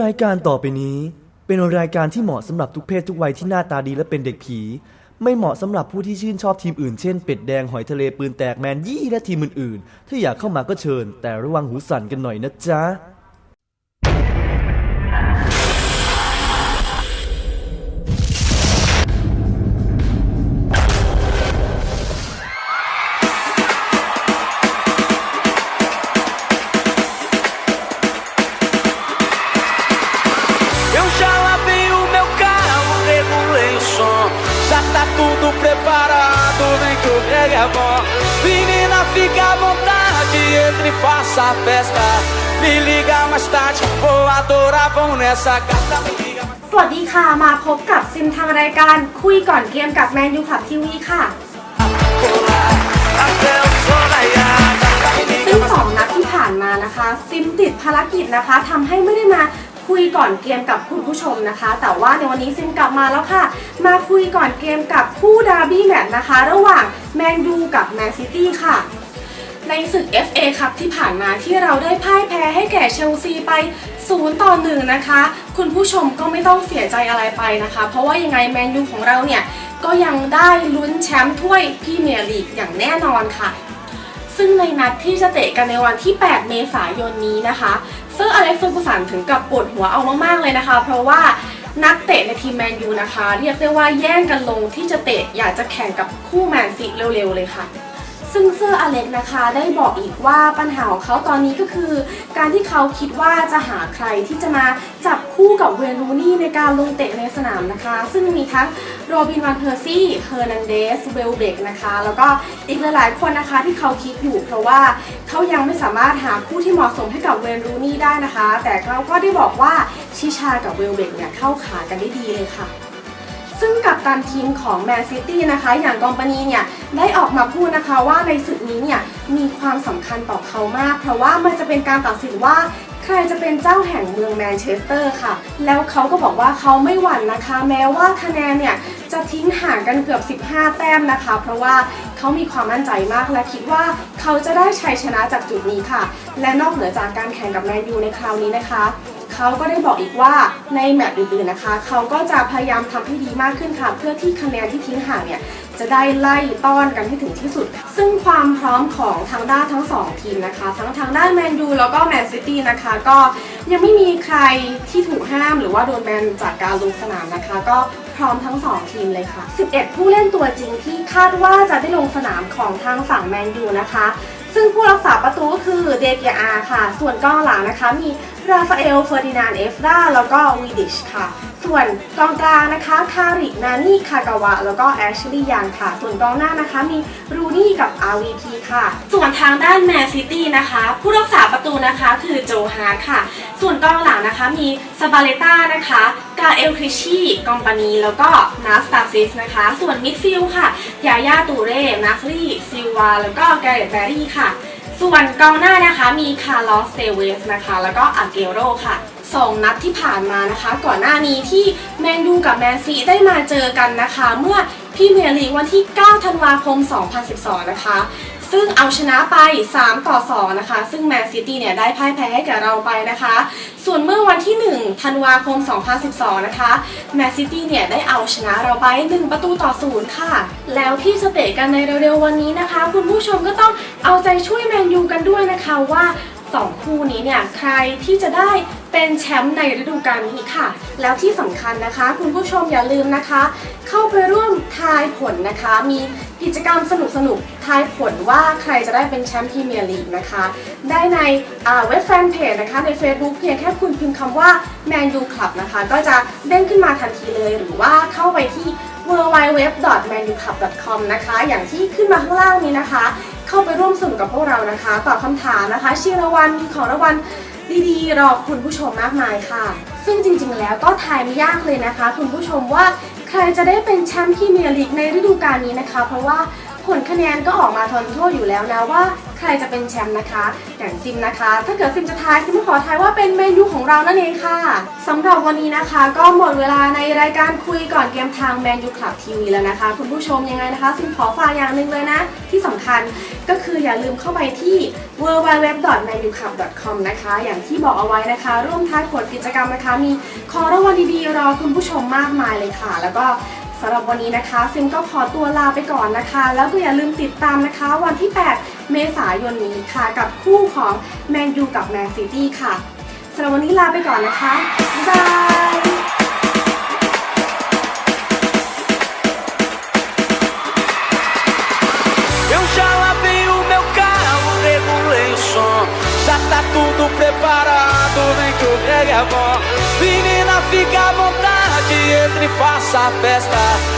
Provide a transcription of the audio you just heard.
รายการต่อไปนี้เป็นรายการที่เหมาะสำหรับทุกเพศทุกวัยที่หน้าตาดีและเป็นเด็กผี ไม่เหมาะสำหรับผู้ที่ชื่นชอบทีมอื่นเช่นเป็ดแดงหอยทะเลปืนแตกแมนยี่และทีมอื่นๆ ถ้าอยากเข้ามาก็เชิญ แต่ระวังหูสั่นกันหน่อยนะจ๊ะ tudo preparado, vem que o brega é bom. Menina, fica à vontade, entre e faça a festa. Me liga mais tarde, vou adorar, vão nessa gata, me liga mais สวัสดีค่ะ มาพบกับซิมทางรายการคุยก่อนเกมกับแมนยูขับทีวีค่ะ até o sol raiar, ซึ่งสองนัดที่ผ่านมานะคะ ซิมติดภารกิจนะคะทำให้ไม่ได้มา คุยก่อนเกมกับคุณผู้ชมนะคะ แต่ว่าในวันนี้ซิมกลับมาแล้วค่ะ มาคุยก่อนเกมกับคู่ดาร์บี้แมตช์นะคะ ระหว่างแมนยูกับแมนซิตี้ค่ะในศึก FA ครับที่ผ่านมาที่เราได้พ่ายแพ้ให้แก่เชลซีไป 0 ต่อ 1 นะคะ คุณผู้ชมก็ไม่ต้องเสียใจอะไรไปนะคะ เพราะว่ายังไงแมนยูของเราเนี่ย ก็ยังได้ลุ้นแชมป์ถ้วยพรีเมียร์ลีกอย่างแน่นอนค่ะ ซึ่งในนัดที่จะเตะกันในวันที่ 8 เมษายนนี้นะคะ ซอร์อเล็กซ์เฟอร์กูสันถึงกับปวดหัวเอามากๆเลยนะคะ เพราะว่านักเตะในทีมแมนยูนะคะ เรียกได้ว่าแย่งกันลงที่จะเตะอยากจะแข่งกับคู่แมนซีเร็วๆเลยค่ะ ซึ่งเซอร์อเล็กนะคะได้บอกอีกว่าปัญหาของเขาตอนนี้ก็คือ การที่เขาคิดว่าจะหาใครที่จะมาจับคู่กับเวนรูนี่ในการลงเตะในสนามนะคะ ซึ่งมีทั้งโรบินวันเพอร์ซี่เฮอร์นันเดสเวลเบกนะคะ แล้วก็อีกหลายๆคนนะคะที่เขาคิดอยู่ เพราะว่าเขายังไม่สามารถหาคู่ที่เหมาะสมให้กับเวนรูนี่ได้นะคะ แต่เขาก็ได้บอกว่าชิชากับเวลเบกเนี่ยเข้าขากันได้ดีเลยค่ะ ซึ่งกับตันทีมของแมนซิตี้นะคะ อย่างกอมปนีเนี่ยได้ออกมาพูดนะคะว่าในศึกนี้เนี่ยมีความสำคัญต่อเขามาก เพราะว่ามันจะเป็นการตัดสินว่าใครจะเป็นเจ้าแห่งเมืองแมนเชสเตอร์ค่ะ แล้วเขาก็บอกว่าเขาไม่หวั่นนะคะ แม้ว่าคะแนนเนี่ยจะทิ้งห่างกันเกือบ 15 แต้มนะคะ เพราะว่าเขามีความมั่นใจมากและคิดว่าเขาจะได้ชัยชนะจากจุดนี้ค่ะ และนอกเหนือจากการแข่งกับแมนยูในคราวนี้นะคะ เขาก็ได้บอกอีกว่าในแมตช์อื่นๆนะคะ เขาก็จะพยายามทำให้ดีมากขึ้นค่ะ เพื่อที่คะแนนที่ทิ้งห่างเนี่ยจะได้ไล่ต้อนกันให้ถึงที่สุด ซึ่งความพร้อมของทางด้านทั้งสองทีมนะคะ ทั้งทางด้านแมนยูแล้วก็แมนซิตี้นะคะ ก็ยังไม่มีใครที่ถูกห้ามหรือว่าโดนแบนจากการลงสนามนะคะ ก็พร้อมทั้ง 2 ทีมเลยค่ะ 11 ผู้เล่นตัวจริงที่คาดว่าจะได้ลงสนามของทางฝั่งแมนยูนะคะ ซึ่งผู้รักษาประตูก็คือเดเกียอาค่ะ ส่วนกองหลังนะคะมีราฟาเอลเฟอร์ดินานเอฟราแล้วก็วีดิชค่ะ ส่วนกองกลางนะคะคาริกนานี่คากาวะ แล้วก็แอชลีย์ยังค่ะ ส่วนกองหน้านะคะมีรูนี่กับ RVP ค่ะ ส่วนทางด้านแมนซิตี้นะคะ ผู้รักษาประตูนะคะคือโจฮาร์ค่ะ ส่วนกองหลังนะคะมีซาบาเลต้านะคะาเอลคริชีกอมปานี แล้วก็นาสตาซิสนะคะ ส่วนมิดฟิลค่ะ ยาย่าตูเร่นัสรีซิลวา แล้วก็แกเรตแบรี่ค่ะ ส่วนกองหน้านะคะมีคาร์ลอสเตเวสนะคะ แล้วก็อาเกโรค่ะสองนัดที่ผ่านมานะคะ ก่อนหน้านี้ที่แมนยูกับแมนซีได้มาเจอกันนะคะ เมื่อพรีเมียลีวันที่ 9 ธันวาคม 2012 นะคะ ซึ่งเอาชนะไป 3 ต่อ 2 นะคะ ซึ่งแมนซิตี้เนี่ยได้พ่ายแพ้ให้กับเราไปนะคะ ส่วนเมื่อวันที่ 1 ธันวาคม 2012 นะคะ แมนซิตี้เนี่ยได้เอาชนะเราไป 1 ประตูต่อ 0 ค่ะ แล้วที่จะเตะกันในเร็วๆวันนี้นะคะ คุณผู้ชมก็ต้องเอาใจช่วยแมนยูกันด้วยนะคะว่า สองคู่นี้เนี่ยใครที่จะได้เป็นแชมป์ในฤดูกาลนี้ค่ะ แล้วที่สำคัญนะคะ คุณผู้ชมอย่าลืมนะคะ เข้าไปร่วมทายผลนะคะ มีกิจกรรมสนุกๆทายผลว่าใครจะได้เป็นแชมป์พรีเมียร์ลีกนะคะ ได้ในเว็บแฟนเพจนะคะใน Facebook เพียงแค่คุณพิมพ์คำว่า Man U Club นะคะ ก็จะเด้งขึ้นมาทันทีเลย หรือว่าเข้าไปที่ www.manuclub.com นะคะ อย่างที่ขึ้นมาข้างล่างนี้นะคะ เข้าไปร่วมสนุกกับพวกเรานะคะตอบคำถามนะคะชิงรางวัลมีของรางวัลดีๆรอคุณผู้ชมมากมายค่ะ ซึ่งจริงๆแล้วก็ทายไม่ยากเลยนะคะ คุณผู้ชมว่าใครจะได้เป็นแชมป์พรีเมียร์ลีกในฤดูกาลนี้นะคะ เพราะว่า ผลคะแนนก็ออกมาทนโทั่วอยู่แล้วนะว่าใครจะเป็นแชมป์นะคะอย่างซิมนะคะ ถ้าเกิดซิมจะทายซิมขอทายว่าเป็นเมนูของเรานั่นเองค่ะสำหรับวันนี้นะคะ ก็หมดเวลาในรายการคุยก่อนเกมทางแมนยูคลับทีวีแล้วนะคะ คุณผู้ชมยังไงนะคะซิมขอฝากอย่างหนึ่งเลยนะ ที่สำคัญก็คืออย่าลืมเข้าไปที่ www.manuclub.com นะคะ อย่างที่บอกเอาไว้นะคะ ร่วมท้ายผลกิจกรรมนะคะ มีของรางวัลดีๆรอคุณผู้ชมมากมายเลยค่ะ แล้วก็ สำหรับวันนี้นะคะซิมก็ขอตัวลาไปก่อนนะคะ แล้วก็อย่าลืมติดตามนะคะ วันที่ 8 เมษายนนี้ค่ะ กับคู่ของแมนยูกับแมนซิตี้ค่ะสำหรับวันนี้ลาไปก่อนนะคะ บ๊ายบาย tá tudo preparado, vem que o reggae é bom. Menina, fica à vontade, entre e faça a festa.